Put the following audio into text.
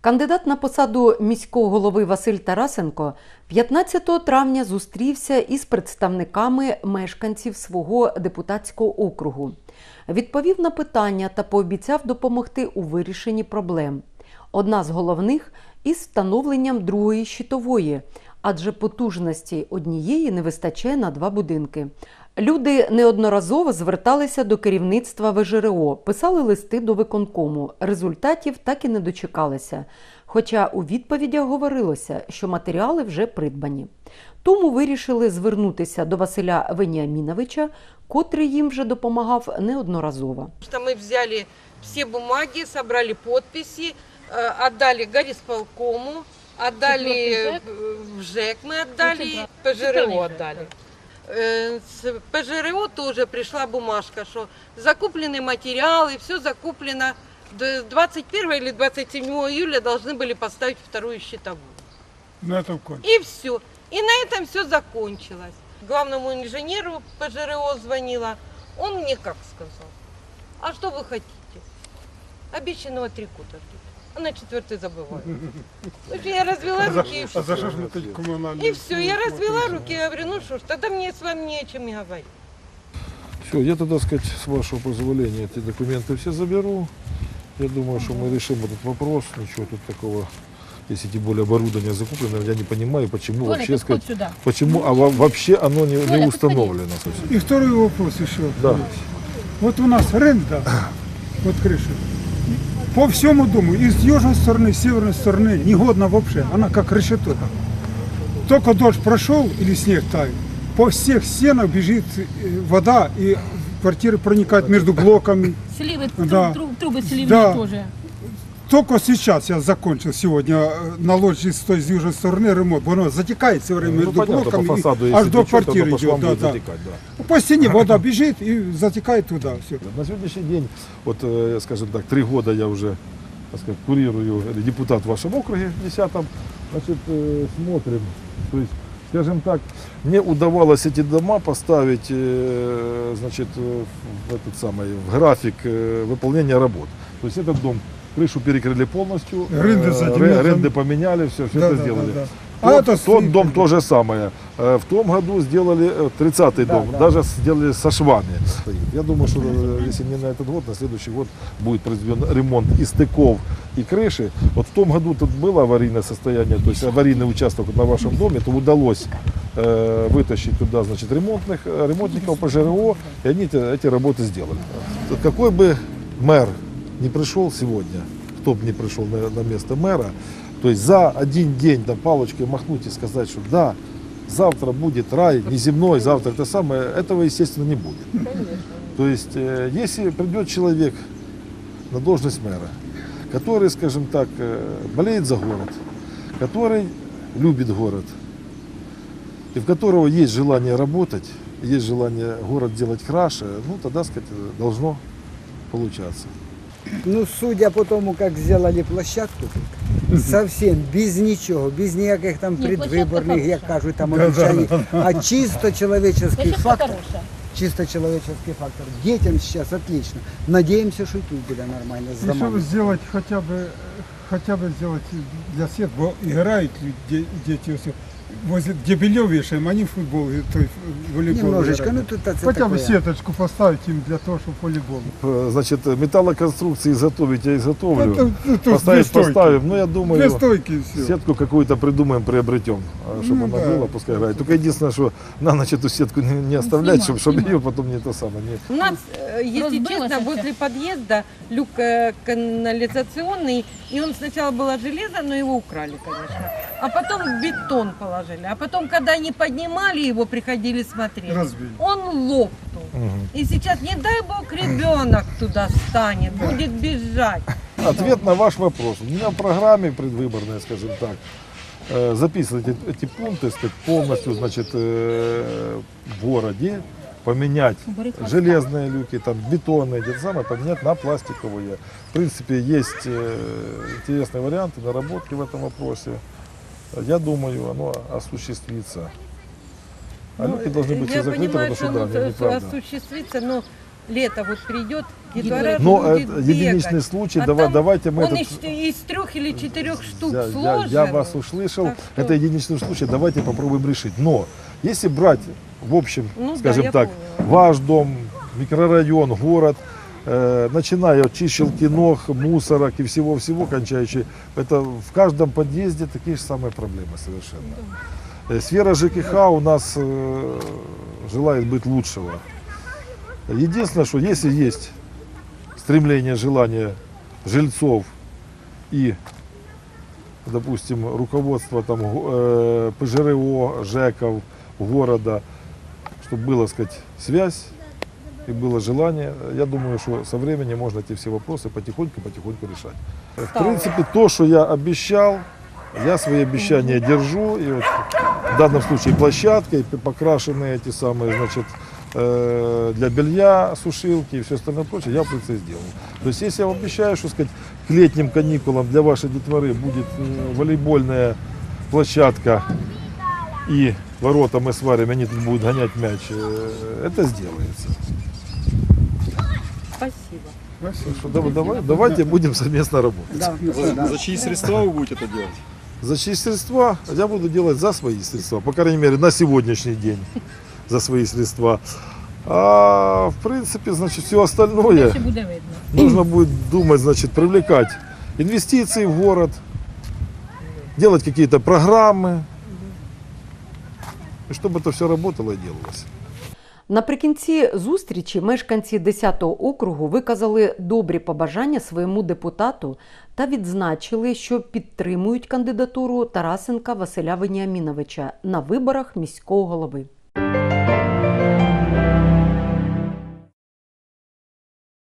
Кандидат на посаду міського голови Василь Тарасенко 15 травня зустрівся із представниками мешканців свого депутатського округу. Відповів на питання та пообіцяв допомогти у вирішенні проблем. Одна з головних із встановленням другої щитової, адже потужності однієї не вистачає на два будинки. Люди неодноразово зверталися до керівництва ВЖРО, писали листи до виконкому. Результатів так і не дочекалися. Хоча у відповідях говорилося, що матеріали вже придбані. Тому вирішили звернутися до Василя Веніаміновича, котрий їм вже допомагав неодноразово. что мы взяли все бумаги, собрали подписи, э, отдали горисполкому, отдали Четвертый э, в ЖЭК, мы отдали, Четвертый. ПЖРО Четвертый. Э, С ПЖРО тоже пришла бумажка, что закуплены материалы, все закуплено. До 21 или 27 июля должны были поставить вторую щитовую. На этом кончилось. И все. И на этом все закончилось. Главному инженеру ПЖРО звонила. Он мне как сказал? А что вы хотите? Обещанного три года ждут. А на четвертый забываю. В общем, я развела А за, руки и а за все. что ж мы тут коммунальные? И все, я развела руки и говорю, ну что ж, тогда мне с вами не о чем и говорить. Все, я тогда, сказать, с вашего позволения эти документы все заберу. Я думаю, что мы решим этот вопрос. Ничего тут такого, если тем более оборудование закуплено, я не понимаю, почему Толя, вообще, сказать, сюда. почему а во- вообще оно не, Толя, не установлено. И второй вопрос еще. Да. Вот у нас ренда, вот крыша. По всему дому, из южной стороны, с северной стороны, негодно вообще. Она как решето. Только дождь прошел или снег тает, по всех стенах бежит э, вода, и в квартиры проникает между блоками. Сливы, Да. тру- трубы сливные Да. тоже. Только сейчас я закончил сегодня э, на лоджии с той с южной стороны ремонт. Оно затекает все время Ну, между понятно, по блоками и фасаду, аж до квартиры идет. Да, да. затекать, да. По стене вода бежит и затекает туда. Все. На сегодняшний день, вот, э, скажем так, три года я уже так сказать, курирую э, депутат в вашем округе, 10 значит, э, смотрим. То есть, скажем так, мне удавалось эти дома поставить значит, в, этот самый, в график выполнения работ. То есть этот дом, крышу перекрыли полностью, э, там. рынды поменяли, все, все это сделали. А Тот, это тот дом то же самое. Э, В том году сделали э, 30-й Да, дом, да. даже сделали со швами. Я думаю, что э, если не на этот год, на следующий год будет произведен ремонт и стыков, и крыши. Вот в том году тут было аварийное состояние, то есть аварийный участок на вашем доме, то удалось э, вытащить туда, значит, ремонтных, э, ремонтников по ЖРО, и они эти, эти работы сделали. Какой бы мэр не пришел сегодня, кто бы не пришел на, на место мэра, то есть за один день там палочкой махнуть и сказать, что да, завтра будет рай, неземной, завтра это самое, этого, естественно, не будет. То есть, э, если придет человек на должность мэра, который, скажем так, э, болеет за город, который любит город, и в которого есть желание работать, есть желание город делать краше, ну, тогда, сказать, должно получаться. Ну, судя по тому, как сделали площадку совсем без ничего, без никаких там Ні, площадка предвыборных, я хороша. кажу, там Да, да, обещаний, а чисто человеческий Площадка фактор. Чисто человеческий фактор. Детям сейчас отлично. Надеемся, что и тут будет нормально с И чтобы домами. сделать хотя бы, хотя бы сделать для всех, бо играют люди, дети все. Возле, где белье вешаем, они в футбол, то есть волейбол Немножечко, ну тут это Хотя бы такое. сеточку поставить им для того, чтобы волейбол. Э, Значит, металлоконструкции изготовить я изготовлю. Это, ну, тут Поставить стойки. поставим. Ну, я Две думаю, стойки все. сетку какую-то придумаем, приобретем, а, чтобы Ну, она да. была, пускай играет. Только единственное, что на ночь эту сетку не, не оставлять, чтобы, чтобы ее потом не то самое. Не... У нас, э, если честно, это. возле подъезда люк э, канализационный, и он сначала было железо, но его украли, конечно. А потом бетон положили. А потом, когда они поднимали его, приходили смотреть, Разбили. он лопнул. Мгм. И сейчас, не дай бог, ребенок туда станет, будет бежать. Ответ на ваш вопрос. У меня в программе предвыборной, скажем так, э, записаны эти, эти пункты, сказать, полностью, значит, э, в городе поменять железные люки, там, бетонные, где-то самое, поменять на пластиковые. В принципе, есть э, интересные варианты, наработки в этом вопросе. Я думаю, оно осуществится. А Ну, должны быть Я закрыты, понимаю, потому что что, да, неправда. осуществится, но лето вот придет, детвора Но будет это бегать. единичный случай, А давай, давайте мы Он этот... из, из трех или четырех штук я, я- сложен. я вас услышал, Так что- это единичный случай, давайте попробуем решить. Но если брать, в общем, Ну да, скажем я так, поняла. ваш дом, микрорайон, город, э, начиная от чищелки ног, мусорок и всего-всего кончающий, это в каждом подъезде такие же самые проблемы совершенно. Э, Сфера ЖКХ у нас э, желает быть лучшего. Единственное, что если есть стремление, желание жильцов и, допустим, руководства там, э, ПЖРО, ЖЭКов, города, чтобы была, сказать, связь и было желание, я думаю, что со временем можно эти все вопросы потихоньку-потихоньку решать. В принципе, то, что я обещал, я свои обещания держу. И вот в данном случае площадкой покрашенные эти самые, значит, э, для белья, сушилки и все остальное прочее, я в принципе сделал. То есть, если я вам обещаю, что сказать, к летним каникулам для вашей детворы будет волейбольная площадка и ворота мы сварим, они тут будут гонять мяч, э, это сделается. Спасибо. Что давай- давай- давайте будем совместно работать. Да, За, да. за чьи средства вы будете это делать? За чьи средства я буду делать за свои средства, по крайней мере, на сегодняшний день за свои средства. А в принципе, значит, все остальное нужно будет думать, значит, привлекать инвестиции в город, делать какие-то программы, и чтобы это все работало и делалось. Наприкінці зустрічі мешканці 10-го округу виказали добрі побажання своєму депутату та відзначили, що підтримують кандидатуру Тарасенка Василя Веніаміновича на виборах міського голови.